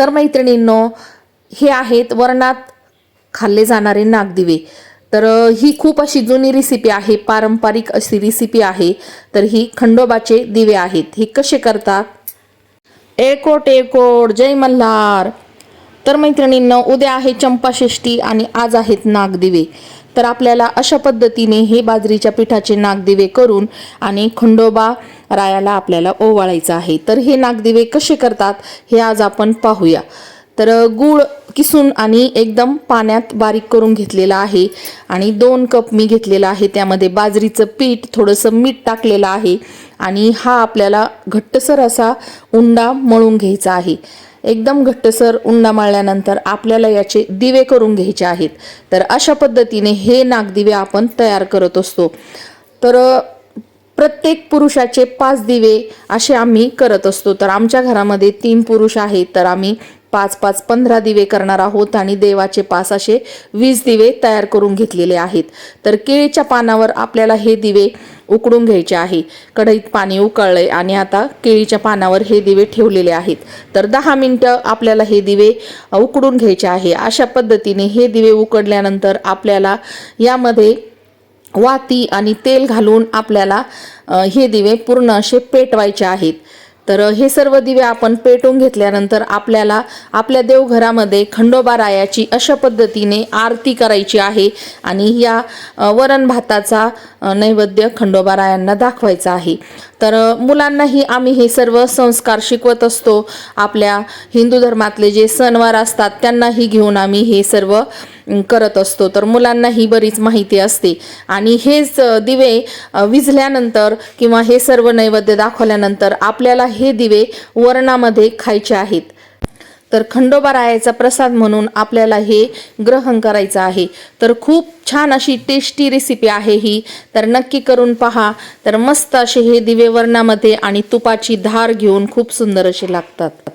तर मैत्रिणींनो हे आहेत वरणात खाल्ले जाणारे नागदिवे. तर ही खूप अशी जुनी रेसिपी आहे पारंपरिक अशी रेसिपी आहे. तर ही खंडोबाचे दिवे आहेत. हे कसे करतात? एकोट एकोट जय मल्हार. तर मैत्रिणींनो उद्या आहे चंपाषष्ठी आणि आज आहेत नागदिवे. तर आपल्याला अशा पद्धतीने हे बाजरीच्या पिठाचे नागदिवे करून आणि खंडोबा रायाला आपल्याला ओवाळायचं आहे. तर हे नागदिवे कसे करतात हे आज आपण पाहूया. तर गूळ किसून आणि एकदम पाण्यात बारीक करून घेतलेला आहे आणि दोन कप मी घेतलेला आहे. त्यामध्ये बाजरीचं पीठ थोडंसं मीठ टाकलेलं आहे आणि हा आपल्याला घट्टसर असा उंडा मळून घ्यायचा आहे. एकदम घट्टसर उंडा मळल्यानंतर आपल्याला याचे दिवे करून घ्यायचे आहेत. तर अशा पद्धतीने हे नागदिवे आपण तयार करत असतो. तर प्रत्येक पुरुषाचे पाच दिवे असे आम्ही करत असतो. तर आमच्या घरामध्ये तीन पुरुष आहेत. तर आम्ही पाच पाच पंधरा दिवे करणार आहोत आणि देवाचे पाच असे वीस दिवे तयार करून घेतलेले आहेत. तर केळीच्या पानावर आपल्याला हे दिवे उकडून घ्यायचे आहे. कढईत पाणी उकळले आणि आता केळीच्या पानावर हे दिवे ठेवलेले आहेत. तर दहा मिनटं आपल्याला हे दिवे उकडून घ्यायचे आहे. अशा पद्धतीने हे दिवे उकडल्यानंतर आपल्याला यामध्ये वाती आणि तेल घालून आपल्याला हे दिवे पूर्ण असे पेटवायचे आहेत. तर हे सर्व दिवे आपण पेटून घेतल्यानंतर आपल्याला आपल्या देवघरामध्ये खंडोबा रायाची अशा पद्धतीने आरती करायची आहे आणि या वरण भाताचा नैवेद्य खंडोबा रायांना दाखवायचा आहे. तर मुलांनाही आम्ही हे सर्व संस्कार शिकवत असतो. आपल्या हिंदू धर्मातले जे सणवार असतात त्यांनाही घेऊन आम्ही हे सर्व करत असतो. तर मुलांना ही बरीच माहिती असते. आणि हेच दिवे विझल्यानंतर किंवा हे सर्व नैवेद्य दाखवल्यानंतर आपल्याला हे दिवे वरणामध्ये खायचे आहेत. तर खंडोबा रायाचा प्रसाद म्हणून आपल्याला हे ग्रहण करायचं आहे. तर खूप छान अशी टेस्टी रेसिपी आहे ही. तर नक्की करून पहा. तर मस्त असे हे दिवे वरणामध्ये आणि तुपाची धार घेऊन खूप सुंदर असे लागतात.